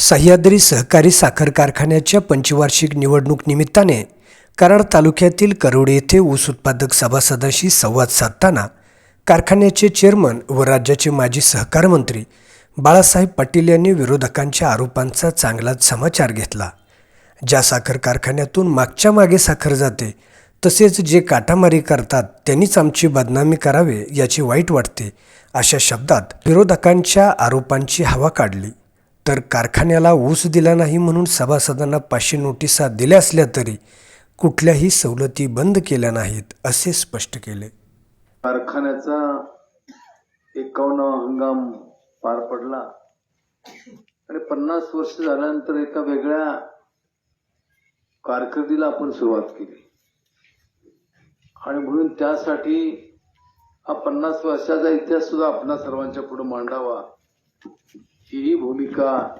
सह्याद्री सहकारी साखर कारखान्याच्या पंचवार्षिक निवडणूक निमित्ताने कराड तालुक्यातील करोड येथे ऊस उत्पादक सभासदांशी संवाद साधताना कारखान्याचे चेअरमन व राज्याचे माजी सहकार मंत्री बाळासाहेब पाटील यांनी विरोधकांच्या आरोपांचा चांगलाच समाचार घेतला. ज्या साखर कारखान्यातून मागच्या मागे साखर जाते तसेच जे काटामारी करतात त्यांनीच आमची बदनामी करावे याची वाईट वाटते अशा शब्दात विरोधकांच्या आरोपांची हवा काढली. तर कारखान्याला ऊस दिला नाही म्हणून सभासदांना पाचशे नोटिसा दिल्या असल्या तरी कुठल्याही सवलती बंद केल्या नाहीत असे स्पष्ट केले. कारखान्याचा एकावन्न हंगाम पार पडला. आणि पन्नास वर्ष झाल्यानंतर एका वेगळ्या कारकिर्दीला आपण सुरुवात केली. आणि म्हणून त्यासाठी हा पन्नास वर्षाचा इतिहास सुद्धा आपल्या सर्वांच्या पुढे मांडावा. ही भूमिका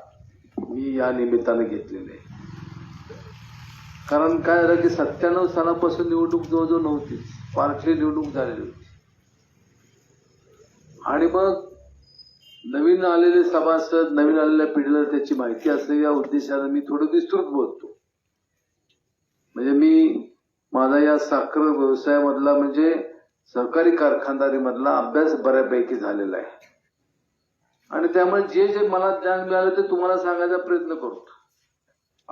मी या निमित्ताने घेतलेली आहे. कारण काय झालं की सत्त्याण्णव सालापासून निवडणूक जवळजवळ नव्हतीच पार्टी निवडणूक झालेली होती. आणि मग नवीन आलेले सभासद नवीन आलेल्या पिढीला त्याची माहिती असते या उद्देशाने मी थोडं विस्तृत बोलतो. म्हणजे मी माझा या साखर व्यवसायामधला म्हणजे सहकारी कारखानदारीमधला अभ्यास बऱ्यापैकी झालेला आहे. आणि त्यामुळे जे जे मला ज्ञान मिळालं ते तुम्हाला सांगायचा प्रयत्न करतो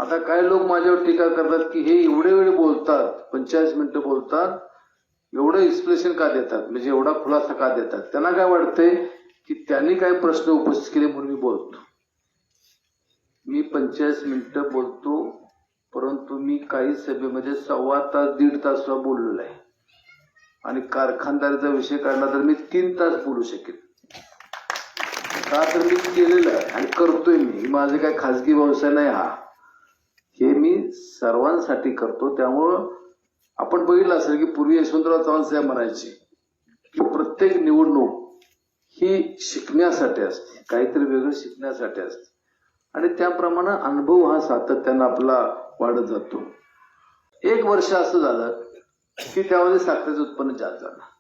आता काही लोक माझ्यावर टीका करतात की हे एवढे वेळ बोलतात पंचेचाळीस मिनिटं बोलतात एवढं एक्सप्लेशन का देतात? म्हणजे एवढा खुलासा का देतात? त्यांना काय वाटतंय की त्यांनी काय प्रश्न उपस्थित केले म्हणून मी बोलतो. मी पंचेचाळीस मिनिटं बोलतो परंतु मी काही सभेमध्ये सव्वा तास दीड तास बोललेलो आहे. आणि कारखानदारीचा विषय काढला तर मी तीन तास बोलू शकेन. का तर मी केलेलं आहे आणि करतोय मी. माझे काय खाजगी व्यवसाय नाही हा. हे मी सर्वांसाठी करतो. त्यामुळं आपण बघितलं असेल की पूर्वी यशवंतराव चव्हाण साहेब म्हणायचे की प्रत्येक निवडणूक ही शिकण्यासाठी असते. काहीतरी वेगळं शिकण्यासाठी असते. आणि त्याप्रमाणे अनुभव हा सातत्यानं आपला वाढत जातो. एक वर्ष असं झालं की त्यामध्ये साखरेचं उत्पन्न जास्त झालं.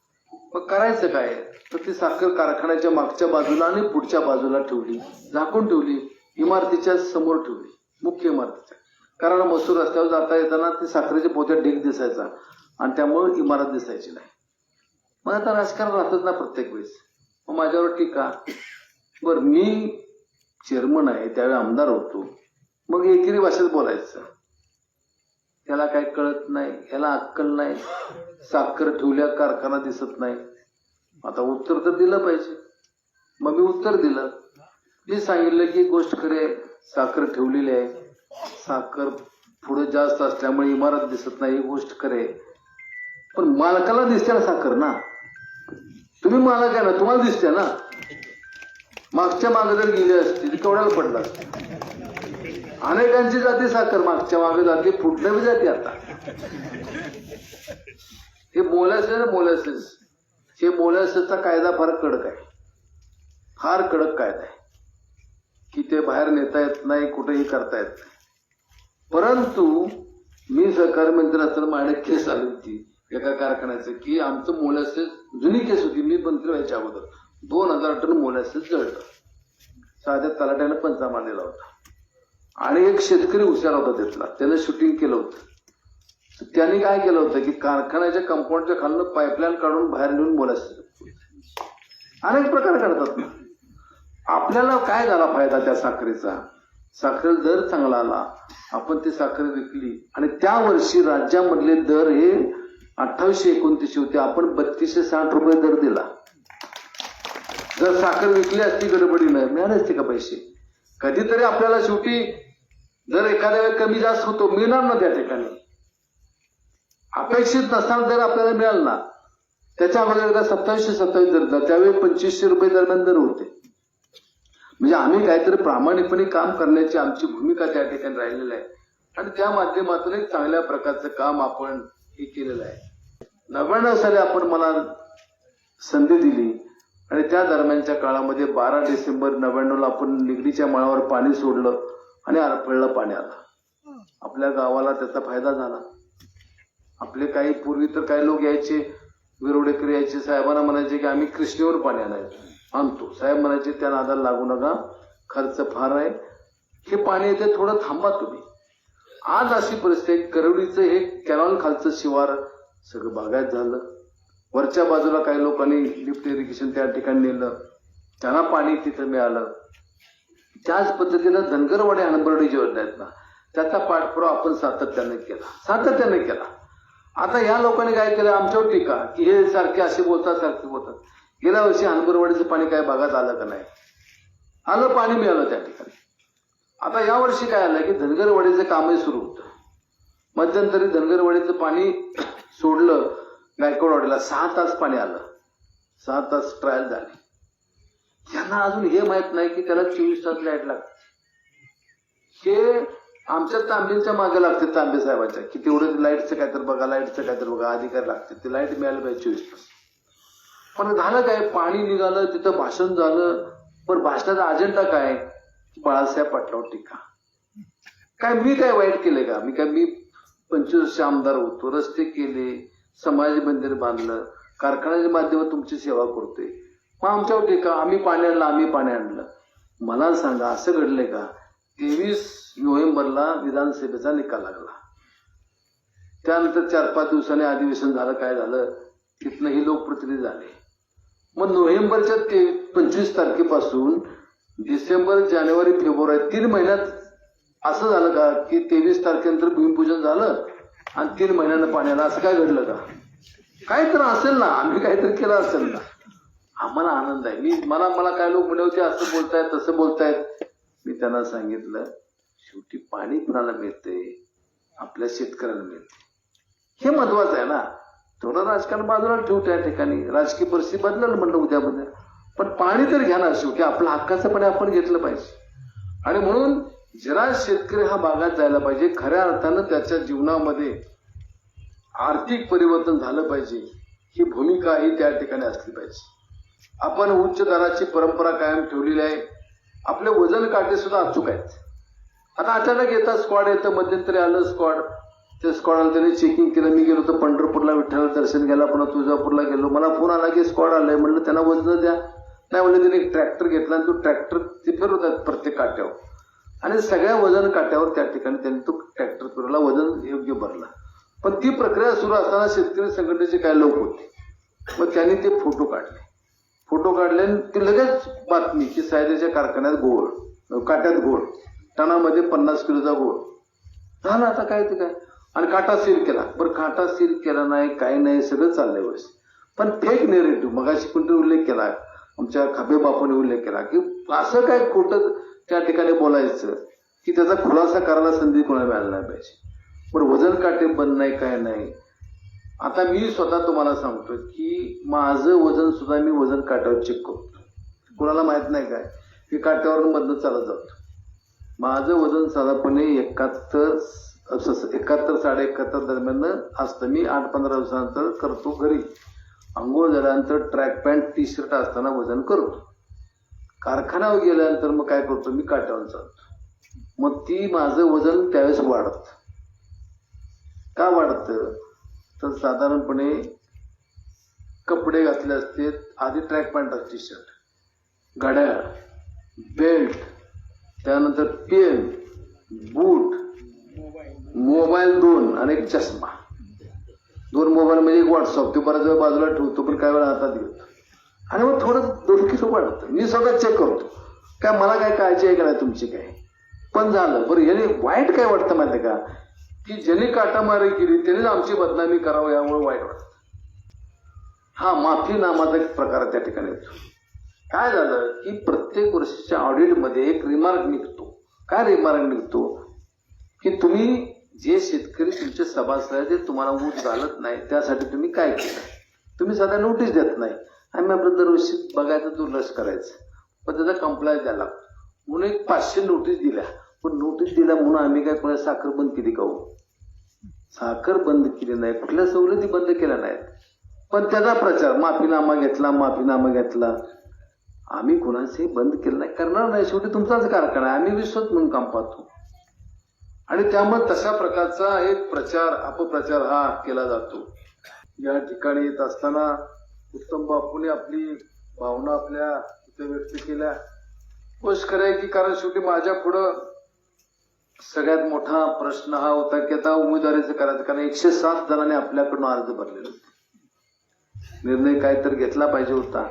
मग करायचं काय? तर ती साखर कारखान्याच्या मागच्या बाजूला आणि पुढच्या बाजूला ठेवली झाकून ठेवली इमारतीच्या समोर ठेवली मुख्य इमारतीच्या. कारण मसूर रस्त्यावर जाता येताना ती साखरेच्या पोत्यात ढीग दिसायचा आणि त्यामुळे इमारत दिसायची नाही. मग आता राजकारण राहतच ना प्रत्येक वेळेस. मग माझ्यावर टीका. बर मी चेअरमन आहे त्यावेळी आमदार होतो. मग एकेरी भाषेत बोलायचं. त्याला काय कळत नाही याला अक्कल नाही साखर ठेवल्या कारखाना दिसत नाही. आता उत्तर तर दिलं पाहिजे. मग मी उत्तर दिलं. मी सांगितलं की गोष्ट खरे साखर ठेवलेली आहे. साखर पुढे जास्त असल्यामुळे इमारत दिसत नाही ही गोष्ट खरे पण मालकाला दिसते ना साखर ना? तुम्ही मालक आहे ना तुम्हाला दिसते ना? मागच्या मागे जर गेली असते तेवढ्याला पडला? असते अनेकांची जाती साखर. मागच्या मागे जाती पुढल्या बी जाते आता. हे मोलॅसेस ना मोलॅसेस हे मोलॅसेसचा कायदा फार कडक आहे. फार कडक कायदा आहे. की ते बाहेर नेता येत नाही कुठेही करता येत नाही. परंतु मी सहकारी मंत्री असताना माझ्या केस आली होती एका कारखान्याचं की आमचं मोलॅसेस जुनी केस होती मी मंत्री व्हायच्या अगोदर. दोन हजार टन मोलॅसेस जळलं. साध्या तलाट्याने पंचा मारलेला होता. आणि एक शेतकरी हुशार होता तिथला. त्यानं शूटिंग केलं होतं. त्यांनी काय केलं होतं की कारखान्याच्या कंपाऊंडच्या खालनं पाईपलाईन काढून बाहेर नेऊन बोलायचं. अनेक प्रकार करतात आपल्याला काय झाला फायदा त्या साखरेचा? साखरेला दर चांगला आला. आपण ती साखर विकली. आणि त्या वर्षी राज्यामधले दर हे अठ्ठावीसशे एकोणतीसशे होते. आपण बत्तीसशे साठ रुपये दर दिला. जर साखर विकली असती गडबडी नाही. मिळाले असते का पैसे? कधीतरी आपल्याला शेवटी जर एखाद्या वेळी कमी जास्त होतो मिळणार ना त्या ठिकाणी? अपेक्षित नसताना जर आपल्याला मिळाल ना. त्याच्या अगोदर एकदा सत्तावीसशे सत्तावीस दर त्यावेळी पंचवीसशे रुपये दरम्यान दर होते. म्हणजे आम्ही काहीतरी प्रामाणिकपणे काम करण्याची आमची भूमिका त्या ठिकाणी राहिलेली आहे. आणि त्या माध्यमातून एक चांगल्या प्रकारचं काम आपण हे केलेलं आहे. नव्याण्णव साली आपण मला संधी दिली. आणि त्या दरम्यानच्या काळामध्ये बारा डिसेंबर नव्याण्णवला आपण निगडीच्या मळावर पाणी सोडलं. आणि आरफळलं पाणी आलं आपल्या गावाला त्याचा फायदा झाला. आपले काही पूर्वी तर काही लोक यायचे विरोडेकर यायचे साहेबांना म्हणायचे की आम्ही कृष्णेवर पाणी आणायचो. आणतो. साहेब म्हणायचे त्या नादाला लागू नका. खर्च फार आहे. हे पाणी येते थोडं थांबा तुम्ही. आज अशी परिस्थिती आहे, करवलीचं हे कॅनॉल खालचं शिवार सगळं बागायत झालं. वरच्या बाजूला काही लोकांनी लिफ्ट इरिगेशन त्या ठिकाणी नेलं. त्यांना पाणी तिथं मिळालं. त्याच पद्धतीनं धनगरवाडी हणबर्डी जी योजना आहेत ना त्याचा पाठपुरावा आपण सातत्याने केला. सातत्याने केला. आता या लोकांनी काय केलं? आमच्यावर टीका की हे सारखे असे बोलतात सारखे बोलतात. गेल्या वर्षी हणबरवाडीचं पाणी काय भागात आलं का नाही? आलं पाणी मिळालं त्या ठिकाणी. आता या वर्षी काय आलं की धनगरवाडीचं कामही सुरू होतं. मध्यंतरी धनगरवाडीचं पाणी सोडलं गायकवाडवाडीला सहा तास पाणी आलं. सहा तास ट्रायल झाली. त्यांना अजून हे माहीत नाही की त्याला चोवीस तास लाइट लागते. हे आमच्या तांबेच्या मागे लागते तांबे साहेबांच्या की तेवढं लाईटचं काय तर बघा लाईटचं काय तर बघा अधिकार लागते. ते लाइट मिळालं पाहिजे चोवीस तास. पण झालं काय? पाणी निघालं तिथं भाषण झालं. पण भाषणाचा अजेंडा काय? बाळासाहेब पाटलावर टीका. काय मी काय वाईट केलं का? मी काय मी पंचवीस आमदार होतो रस्ते केले समाज मंदिर बांधलं कारखान्याच्या माध्यमात तुमची सेवा करतोय. मग आमच्यावर टीका आम्ही पाणी आणलं आम्ही पाणी आणलं. मला सांगा असं घडलंय का? तेवीस नोव्हेंबरला विधानसभेचा निकाल लागला. त्यानंतर चार पाच दिवसांनी अधिवेशन झालं काय झालं? तिथनं ही लोकप्रतिनिधी झाले. मग नोव्हेंबरच्या ते पंचवीस तारखेपासून डिसेंबर जानेवारी फेब्रुवारी तीन महिन्यात असं झालं का की तेवीस तारखेनंतर भूमिपूजन झालं आणि तीन महिन्यानं पाण्याला असं काय घडलं का? काय तर असेल ना आम्ही काहीतरी केलं असेल ना. आम्हाला आनंद आहे. मी मला मला काय लोक म्हणे होते असं बोलतायत तसं बोलतायत. मी त्यांना सांगितलं शेवटी पाणी कुणाला मिळते? आपल्या शेतकऱ्याला मिळते. हे महत्वाचं आहे ना. थोडं राजकारण बाजूला ठेवू त्या ठिकाणी. राजकीय परिस्थिती बदलल म्हणलं उद्या बदल. पण पाणी तर घ्या ना शेवटी. आपलं हक्काचं पाणी आपण घेतलं पाहिजे. आणि म्हणून जरा शेतकरी हा भागात जायला पाहिजे. खऱ्या अर्थानं त्याच्या जीवनामध्ये आर्थिक परिवर्तन झालं पाहिजे. ही भूमिका ही त्या ठिकाणी असली पाहिजे. आपण उच्च दराची परंपरा कायम ठेवलेली आहे. आपले वजन काटे सुद्धा अचूक आहेत. आता अचानक येतात स्क्वॉड येतं मध्यंतरी आलं स्क्वॉड त्या स्क्वॉडला त्याने चेकिंग केलं. मी गेलो तर पंढरपूरला विठ्ठल दर्शन गेला पुन्हा तुळजापूरला गेलो. मला फोन आला की स्क्वॉड आलाय. म्हणलं त्यांना वजन द्या. नाही म्हणलं त्याने एक ट्रॅक्टर घेतला आणि तो ट्रॅक्टर ते फिरवतात प्रत्येक काट्यावर. आणि सगळ्या वजन काट्यावर त्या ठिकाणी त्यांनी तो ट्रॅक्टर फिरवला. वजन योग्य भरला. पण ती प्रक्रिया सुरू असताना शेतकरी संघटनेचे काही लोक होते. मग त्यांनी ते फोटो काढले. फोटो काढले आणि ती लगेच बातमी की सायदेच्या कारखान्यात गोळ काट्यात गोळ टनामध्ये पन्नास किलोचा गोळ झालं आता काय ते काय? आणि काटा सील केला. बरं काटा सील केला नाही काय नाही सगळं चाललंय व्यवस्थित पण फेक नेरेटिव्ह मगाशी कोणतरी उल्लेख केला आमच्या खाबे बापूने उल्लेख केला की असं काय खोटं त्या ठिकाणी बोलायचं की त्याचा खुलासा करायला संधी कोणाला मिळायला नाही पाहिजे. पण वजन काटे बंद नाही काय नाही. आता मी स्वतः तुम्हाला सांगतो की माझं वजन सुद्धा मी वजन काट्यावर चेक करतो कोणाला माहीत नाही काय? मी काट्यावरून मधनं चालत जातो. माझं वजन साधारणपणे एकाहत्तर असं- एकाहत्तर साडे एकाहत्तर दरम्यान असतं. मी आठ पंधरा दिवसानंतर करतो घरी. आंघोळ झाल्यानंतर ट्रॅक पॅन्ट टी शर्ट असताना वजन करतो. कारखान्यावर गेल्यानंतर मग काय करतो? मी काट्यावर चालतो. मग ती माझं वजन त्यावेळेस वाढत. का वाढतं? तर साधारणपणे कपडे घातले असते आधी ट्रॅक पॅन्ट टी शर्ट घड्याळ बेल्ट त्यानंतर पेन बूट मोबाईल दोन आणि एक चष्मा. दोन मोबाईल म्हणजे एक व्हॉट्सअप ते बऱ्याच वेळ बाजूला ठेवतो पण काही वेळा हातात घेतो. आणि मग थोडं दोन किलो वाढतं. मी स्वतः चेक करतो. काय मला काय काळजी आहे का नाही तुमची काय? पण झालं. बरं याने वाईट काय वाटतं माहिती का? की ज्याने काटामारी केली त्यानेच आमची बदनामी करावं यामुळे वाईट वाटतं. हा माफी नामाचा एक प्रकार त्या ठिकाणी. येतो काय झालं की प्रत्येक वर्षीच्या ऑडिटमध्ये एक रिमार्क निघतो. काय रिमार्क निघतो? की तुम्ही जे शेतकरी तुमचे सभासद ते तुम्हाला ऊस घालत नाही त्यासाठी तुम्ही काय केलं? तुम्ही सध्या नोटीस देत नाही. आम्ही आपलं दरवर्षी बघायचं दुर्लक्ष करायचं. पण त्याचा कंप्लायन्स द्यायला लागतो. म्हणून एक पाचशे नोटीस दिल्या. पण नोटीस दिल्या म्हणून आम्ही काय कोणा साखर बंद केली का हो? साखर बंद केली नाही कुठल्या सवलती बंद केल्या नाहीत. पण त्याचा प्रचार माफीनामा घेतला माफीनामा घेतला. आम्ही कुणाचे बंद केलं नाही करणार नाही. शेवटी तुमचाच कारखाना आहे. आम्ही विश्वत म्हणून काम पाहतो. आणि त्यामुळे तशा प्रकारचा एक प्रचार अपप्रचार हा केला जातो. या ठिकाणी येत असताना उत्तम बापूने आपली भावना आपल्या इथे व्यक्त केल्या. खुश खरं आहे की कारण शेवटी माझ्या पुढं सगळ्यात मोठा प्रश्न हा होता की आता उमेदवारीचं करायचं कारण एकशे सात जणांनी आपल्याकडून अर्ज भरलेले होते. निर्णय काय तर घेतला पाहिजे होता.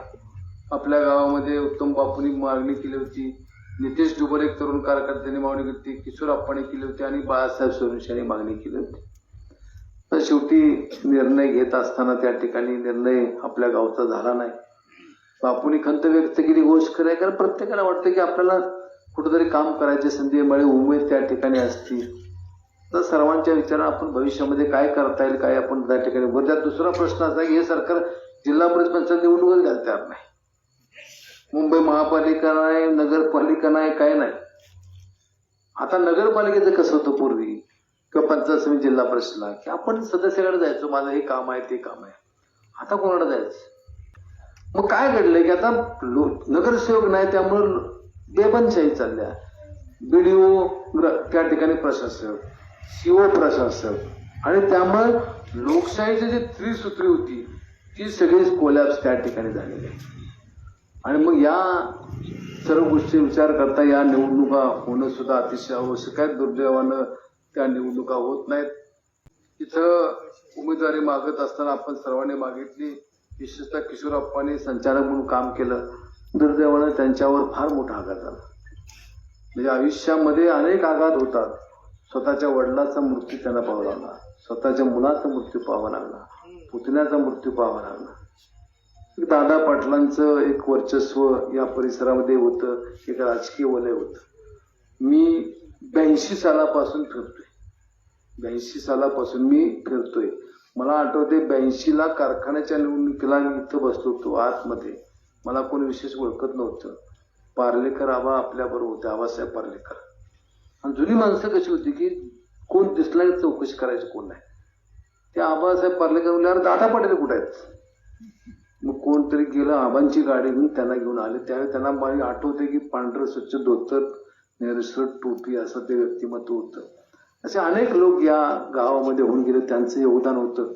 आपल्या गावामध्ये उत्तम बापूंनी मागणी केली होती. नितेश डुबर एक तरुण कार्यकर्त्यांनी मागणी केली होती. किशोर अप्पांनी केली होती आणि बाळासाहेब सोरेंशी यांनी मागणी केली होती. तर शेवटी निर्णय घेत असताना त्या ठिकाणी निर्णय आपल्या गावचा झाला नाही. बापूंनी खंत व्यक्त केली गोष्ट खरं आहे. कारण प्रत्येकाला वाटतं की आपल्याला कुठेतरी काम करायची संधी मिळे उमेद त्या ठिकाणी असती. तर सर्वांच्या विचारानं आपण भविष्यामध्ये काय करता येईल काय आपण त्या ठिकाणी वर्ध्यात त्यात दुसरा प्रश्न असा की हे सरकार जिल्हा परिषद पंचायत निवडणूकच घालता नाही. मुंबई महापालिका नाही नगरपालिका नाही काय नाही. आता नगरपालिकेचं कसं होतं पूर्वी? किंवा पंचायत समिती जिल्हा परिषदला? की आपण सदस्याकडे जायचो माझं हे काम आहे ते काम आहे. आता कोणाकडे जायचं? मग काय घडलंय की आता लो- नगरसेवक नाही त्यामुळे बेबनशाही चालल्या. बीडीओ त्या ठिकाणी प्रशासक सीओ प्रशासक आणि त्यामुळे लोकशाहीची जी त्रिसूत्री होती ती सगळी कोलॅप्स त्या ठिकाणी झालेली आहे. आणि मग या सर्व गोष्टी विचार करता या निवडणुका होणं सुद्धा अतिशय आवश्यक आहे. दुर्दैवानं त्या निवडणुका होत नाहीत. इथं उमेदवारी मागत असताना आपण सर्वांनी मागितली. विशेषतः किशोरप्पांनी संचालक म्हणून काम केलं. दुर्दैवानं त्यांच्यावर फार मोठा आघात झाला. म्हणजे आयुष्यामध्ये अनेक आघात होतात. स्वतःच्या वडिलाचा मृत्यू त्यांना पाहावा लागला. स्वतःच्या मुलाचा मृत्यू पाहावा लागला. पुतण्याचा मृत्यू पाहावा लागला. दादा पाटलांचं एक वर्चस्व या परिसरामध्ये होतं. एक राजकीय वलय होतं. मी ब्याऐंशी सालापासून फिरतोय. ब्याऐंशी सालापासून मी फिरतोय. मला आठवते ब्याऐंशीला कारखान्याच्या निवडणुकीला मी इथं बसलो होतो आतमध्ये. मला कोणी विशेष ओळखत नव्हतं. पार्लेकर आबा आपल्याबरोबर होते. आबासाहेब पार्लेकर. आणि जुनी माणसं कशी होती की कोण दिसला चौकशी करायची कोण नाही. ते आबासाहेब पार्लेकर म्हणले अरे दादा पाटील कुठे आहेत? मग कोणतरी गेलं आबांची गाडी घेऊन त्यांना घेऊन आले. त्यावेळी त्यांना माझी आठवते की पांढरं स्वच्छ धोतर नेरसर टोपी असं ते व्यक्तिमत्व होतं. असे अनेक लोक या गावामध्ये होऊन गेले. त्यांचं योगदान होतं.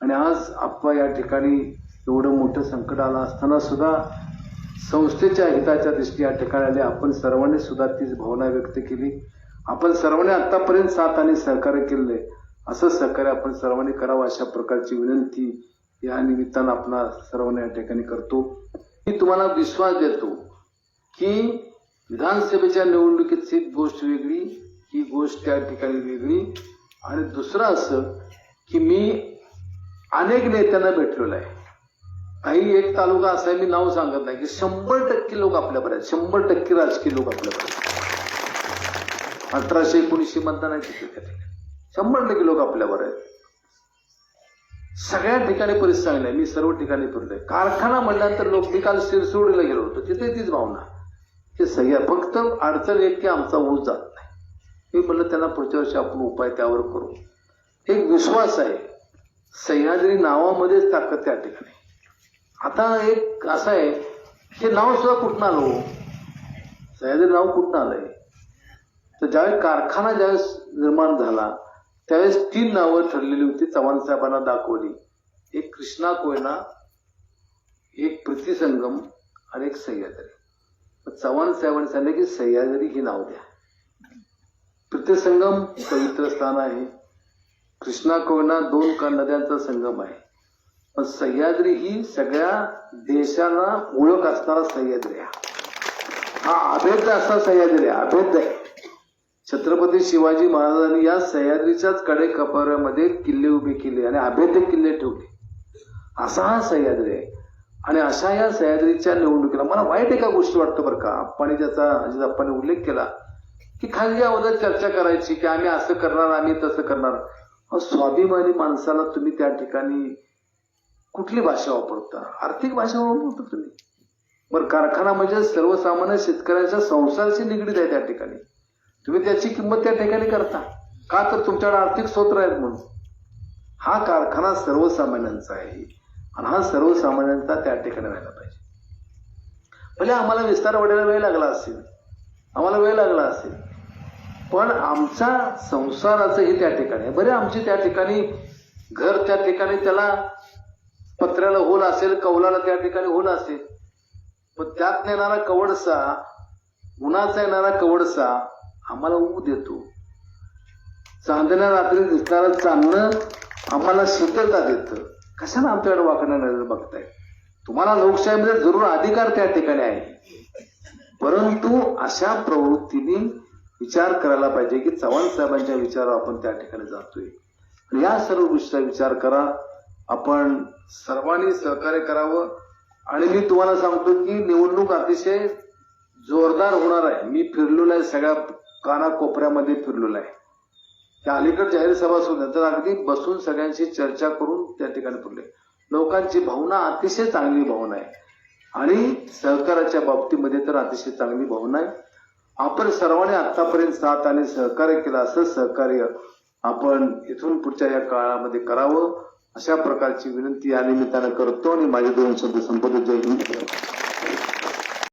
आणि आज आप्पा या ठिकाणी एवढं मोठं संकट आलं असताना सुद्धा संस्थेच्या हिताच्या दृष्टी या ठिकाणी आले आपण सर्वांनी सुद्धा तीच भावना व्यक्त केली. आपण सर्वांनी आतापर्यंत साथ आणि सहकार्य केले असं सहकार्य आपण सर्वांनी करावं अशा प्रकारची विनंती या निमित्तानं आपण सर्वांना या ठिकाणी करतो. मी तुम्हाला विश्वास देतो की विधानसभेच्या निवडणुकीची गोष्ट वेगळी ही गोष्ट त्या ठिकाणी वेगळी. आणि दुसरं असं की मी अनेक नेत्यांना भेटलेलो आहे. काही एक तालुका असा आहे मी नाव सांगत नाही की शंभर टक्के लोक आपल्याकडे आहेत शंभर टक्के राजकीय लोक आपल्याकडे आहेत अठराशे एकोणीसशे मतदान शंभर टक्के लोक आपल्यावर आहेत सगळ्या ठिकाणी परिस्थिती चांगली आहे मी सर्व ठिकाणी फिरलोय. कारखाना म्हटल्यानंतर लोक मी काल सिरसोडीला गेलो होतो तिथे तीच भावना. की सह्या फक्त अडचण एक की आमचा ऊस जात नाही. मी म्हणलं त्यांना पुढच्या वर्षी आपण उपाय त्यावर करू. एक विश्वास आहे सह्याद्री नावामध्येच ताकद त्या ठिकाणी. आता एक असं आहे हे नाव सुद्धा कुठं आलं हो? सह्याद्री नाव कुठं आलंय? तर ज्यावेळेस कारखाना ज्यावेळेस निर्माण झाला त्यावेळेस तीन नावं ठरलेली होती चव्हाण साहेबांना दाखवली. एक कृष्णा कोयना एक प्रतिसंगम आणि एक सह्याद्री. चव्हाण साहेबांनी सांगितलं की सह्याद्री ही नाव द्या. प्रतिसंगम पवित्र स्थान आहे. कृष्णा कोयना दोन क- नद्यांचा संगम आहे. पण सह्याद्री ही सगळ्या देशाला ओळख असणारा सह्याद्री आहे. हा अभेद्य असा सह्याद्री आहे अभेद्य आहे छत्रपती शिवाजी महाराजांनी या सह्याद्रीच्याच कडे कपाऱ्यामध्ये किल्ले उभे केले आणि अभेद्य किल्ले ठेवले. असा हा सह्याद्री आहे. आणि अशा या सह्याद्रीच्या निवडणुकीला मला वाईट एका गोष्टी वाटतं बरं का. आप्पाने ज्याचा अजित आप्पाने उल्लेख केला की खाली अगोदर चर्चा करायची की आम्ही असं करणार आम्ही तसं करणार. स्वाभिमानी माणसाला तुम्ही त्या ठिकाणी कुठली भाषा वापरता? आर्थिक भाषा वापरता तुम्ही. बरं कारखाना म्हणजे सर्वसामान्य शेतकऱ्यांच्या संसाराशी निगडीत आहे त्या ठिकाणी. तुम्ही त्याची किंमत त्या ठिकाणी करता. का तर तुमच्याकडे आर्थिक स्रोत आहेत म्हणून. हा कारखाना सर्वसामान्यांचा आहे. आणि हा सर्वसामान्यांचा त्या ठिकाणी राहिला पाहिजे. भले आम्हाला विस्तार वाढायला वेळ लागला असेल. आम्हाला वेळ लागला असेल. पण आमच्या संसाराचंही त्या ठिकाणी आहे. बरे आमची त्या ठिकाणी घर त्या ठिकाणी त्याला पत्र्याला होल असेल कौलाला त्या ठिकाणी होल असेल. पण त्यात नेणारा कवडसा उन्हाचा येणारा कवडसा आम्हाला ऊ देतो. चांदण्या रात्री दिसणारं चांदणं आम्हाला शीतलता देतं. कशाला आमच्याकडे वाकणार बघताय? तुम्हाला लोकशाहीमध्ये जरूर अधिकार त्या ठिकाणी आहे. परंतु अशा प्रवृत्तीने विचार करायला पाहिजे की चव्हाण साहेबांच्या विचारावर आपण त्या ठिकाणी जातोय. या सर्व गोष्टीचा विचार करा. आपण सर्वांनी सहकार्य करावं. आणि मी तुम्हाला सांगतो की निवडणूक अतिशय जोरदार होणार आहे. मी फिरलेलो आहे सगळ्या कानाकोपऱ्यामध्ये फिरलेलो आहे. त्या अलीकड जाहीर सभा सुद्धा तर अगदी बसून सगळ्यांशी चर्चा करून त्या ठिकाणी फिरले लोकांची भावना अतिशय चांगली भावना आहे. आणि सहकाराच्या बाबतीमध्ये तर अतिशय चांगली भावना आहे. आपण सर्वांनी आतापर्यंत साथ आणि सहकार्य केलं असं सहकार्य आपण इथून पुढच्या या काळामध्ये करावं. अशा प्रकारची विनंती या निमित्तानं करतो आणि माझे दोन शब्द संपत जय हिंद.